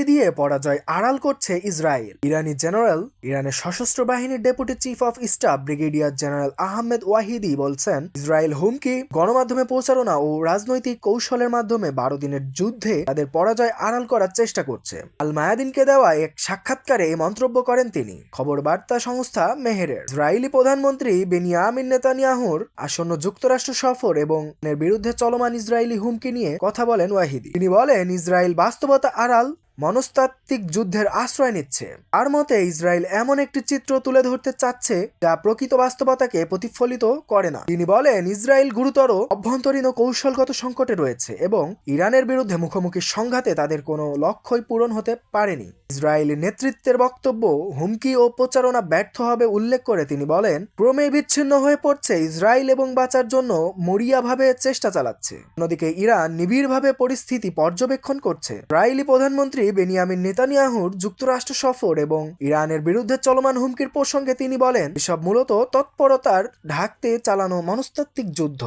হুমকি দিয়ে পরাজয় আড়াল করছে ইসরায়েল। ইরানি জেনারেল, ইরানের সশস্ত্র বাহিনীর deputy chief of staff brigadier general Ahmed Vahidi বলছেন, ইসরায়েল হুমকি, গণমাধ্যমে প্রচারণা ও রাজনৈতিক কৌশলের মাধ্যমে বারো দিনের যুদ্ধে তাদের পরাজয় আড়াল করার চেষ্টা করছে। আল মায়াদিনকে দেওয়া এক সাক্ষাৎকারে এই মন্তব্য করেন তিনি। খবর বার্তা সংস্থা মেহেরের। ইসরায়েলি প্রধানমন্ত্রী বেনিয়ামিন নেতানিয়াহুর আসন্ন যুক্তরাষ্ট্র সফর এবং এর বিরুদ্ধে চলমান ইসরায়েলি হুমকি নিয়ে কথা বলেন ওয়াহিদি। তিনি বলেন, ইসরায়েল বাস্তবতা আড়াল মনস্তাত্ত্বিক যুদ্ধের আশ্রয় নিচ্ছে। আর মতে, ইসরায়েল এমন একটি চিত্র তুলে ধরতে চাচ্ছে যা প্রকৃত বাস্তবতাকে প্রতিফলিত করে না। তিনি বলেন, ইসরায়েল গুরুতর অভ্যন্তরীণ ও কৌশলগত সংকটে রয়েছে এবং ইরানের বিরুদ্ধে মুখোমুখি সংঘাতে তাদের কোনো লক্ষ্যই পূরণ হতে পারেনি। ইসরায়েলের নেতৃত্বের বক্তব্য, হুমকি ও প্রচারণা ব্যর্থ হবে উল্লেখ করে তিনি বলেন ক্রমে বিচ্ছিন্ন হয়ে পড়ছে ইসরায়েল এবং বাঁচার জন্য মরিয়াভাবে চেষ্টা চালাচ্ছে। অন্যদিকে, ইরান নিবিড়ভাবে পরিস্থিতি পর্যবেক্ষণ করছে। ইসরায়েলি প্রধানমন্ত্রী বেনিয়ামিন নেতানিয়াহুর যুক্তরাষ্ট্র সফর এবং ইরানের বিরুদ্ধে চলমান হুমকির প্রসঙ্গে তিনি বলেন, এসব মূলত তৎপরতার ঢাকতে চালানো মনস্তাত্ত্বিক যুদ্ধ।